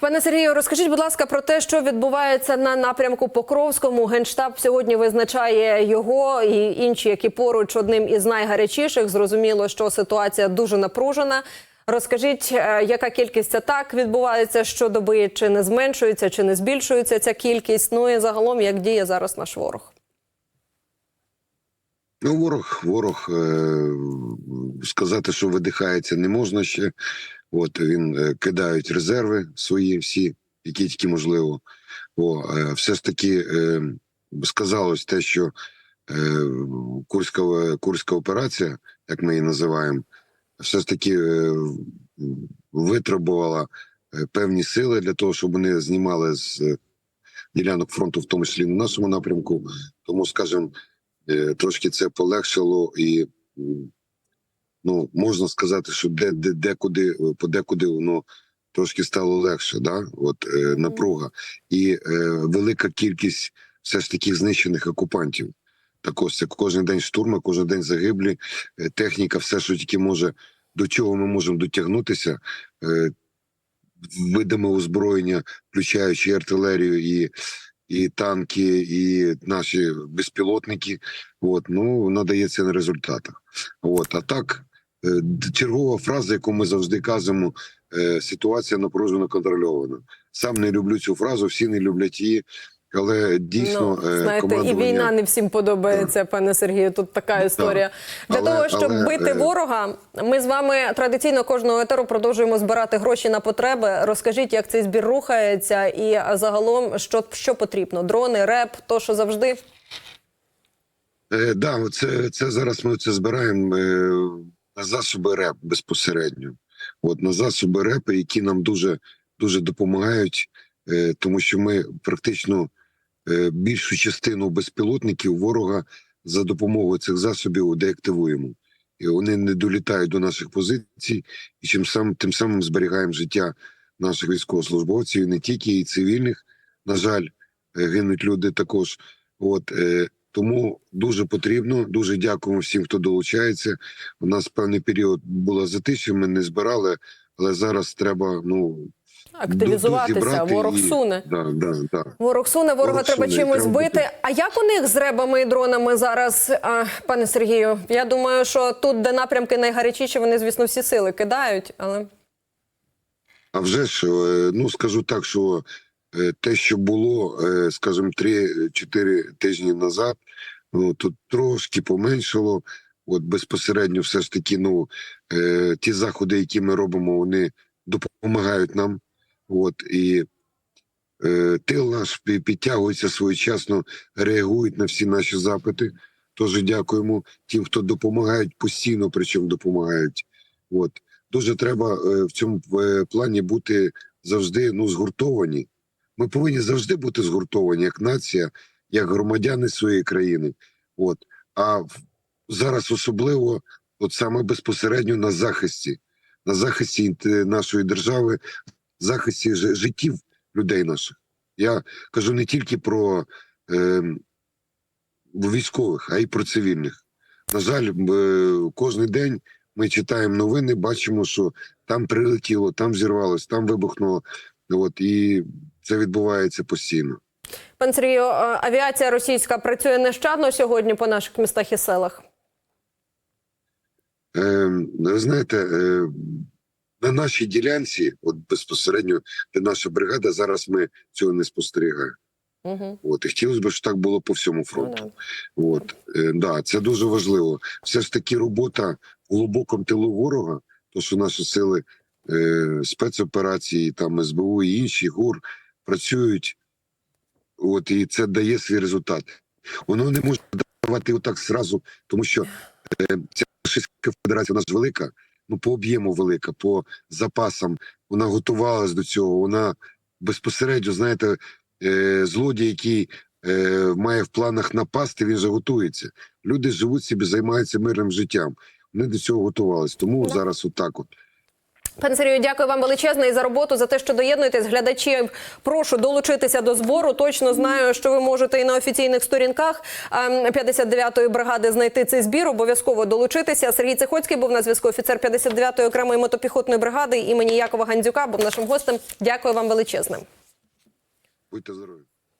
Пане Сергію, розкажіть, будь ласка, про те, що відбувається на напрямку Покровському. Генштаб сьогодні визначає його і інші, які поруч одним із найгарячіших. Зрозуміло, що ситуація дуже напружена. Розкажіть, е, яка кількість атак відбувається щодоби, чи не зменшується, чи не збільшується ця кількість? Ну і загалом, як діє зараз наш ворог? Ну, ворог, ворог е, сказати, що видихається, не можна ще. От він е, кидають резерви свої, всі, які тільки можливо. О, е, все ж таки е, сказалось те, що курська, курська операція, як ми її називаємо, все ж таки витребувала певні сили для того, щоб вони знімали з ділянок фронту, в тому числі на нашому напрямку. Тому, скажімо, трошки це полегшило і ну можна сказати, що де, де декуди подекуди воно трошки стало легше, да от е, напруга і е, велика кількість все ж таки знищених окупантів. Також це кожен день штурми, кожен день загиблі, е, техніка, все, що тільки може, до чого ми можемо дотягнутися. Е, видиме озброєння, включаючи і артилерію і і танки, і наші безпілотники. От ну надається на результатах. От а так, е, чергова фраза, яку ми завжди кажемо: е, ситуація напружено контрольована. Сам не люблю цю фразу, всі не люблять її, але дійсно ну, е, знаєте, і війна не всім подобається, пане Сергію. Тут така історія. Для Але- того, щоб але, бити е, ворога, ми з вами традиційно кожного етеру продовжуємо збирати гроші на потреби. Розкажіть, як цей збір рухається, і загалом що, що потрібно: дрони, реп, то що завжди. Е, да, це, це зараз ми це збираємо е, на засоби РЕП безпосередньо. От на засоби РЕП, які нам дуже дуже допомагають, е, тому що ми практично е, більшу частину безпілотників ворога за допомогою цих засобів деактивуємо. І вони не долітають до наших позицій, і чим сам тим самим зберігаємо життя наших військовослужбовців, і не тільки і цивільних. На жаль, е, гинуть люди також. От е, тому дуже потрібно. Дуже дякуємо всім, хто долучається. У нас певний період було затишя, ми не збирали, але зараз треба ну Активізуватися, ворог і- суне. Да, да, да. Ворог суне, ворога Ворог треба суне, чимось треба бити. А як у них з ребами і дронами зараз, а, пане Сергію? Я думаю, що тут, де напрямки найгарячіші, вони, звісно, всі сили кидають, але. А вже ж, е, ну скажу так, що те, що було, е, скажімо, 3-4 тижні назад, ну тут трошки поменшало. От безпосередньо, все ж таки, ну е, ті заходи, які ми робимо, вони допомагають нам. От і е, тил наш підтягується своєчасно, реагують на всі наші запити. Тож дякуємо тим, хто допомагають постійно, причому допомагають. От дуже треба е, в цьому е, плані бути завжди ну згуртовані. Ми повинні завжди бути згуртовані як нація, як громадяни своєї країни. От а зараз особливо, от саме безпосередньо на захисті, на захисті нашої держави, захисті життів людей наших. Я кажу не тільки про е, військових, а й про цивільних. На жаль, е, кожен день ми читаємо новини, бачимо, що там прилетіло, там зірвалось, там вибухнуло. От і це відбувається постійно. Пан Сергію, авіація російська працює нещадно сьогодні по наших містах і селах. Е, ви знаєте, е, на нашій ділянці, от безпосередньо, де наша бригада, зараз ми цього не спостерігаємо. Угу. От і хотілося б, щоб так було по всьому фронту. Ну, От е, да, це дуже важливо. Все ж таки, робота в глибокому тилу ворога, то що наші сили е, спецоперації, там СБУ і інші ГУР працюють, от і це дає свій результат. Воно не може давати отак зразу, тому що е, ця Російська Федерація вона ж велика, ну по об'єму велика, по запасам. Вона готувалась до цього. Вона безпосередньо, знаєте, е, злодій, який е, має в планах напасти, він же готується. Люди живуть собі, займаються мирним життям. Вони до цього готувалися. Тому зараз отак от. Пане Сергію, дякую вам величезне і за роботу, за те, що доєднуєтесь. Глядачів прошу долучитися до збору. Точно знаю, що ви можете і на офіційних сторінках ем, 59-ї бригади знайти цей збір. Обов'язково долучитися. Сергій Цихоцький був на зв'язку. Офіцер 59-ї окремої мотопіхотної бригади імені Якова Гандзюка був нашим гостем. Дякую вам величезне. Будьте здорові.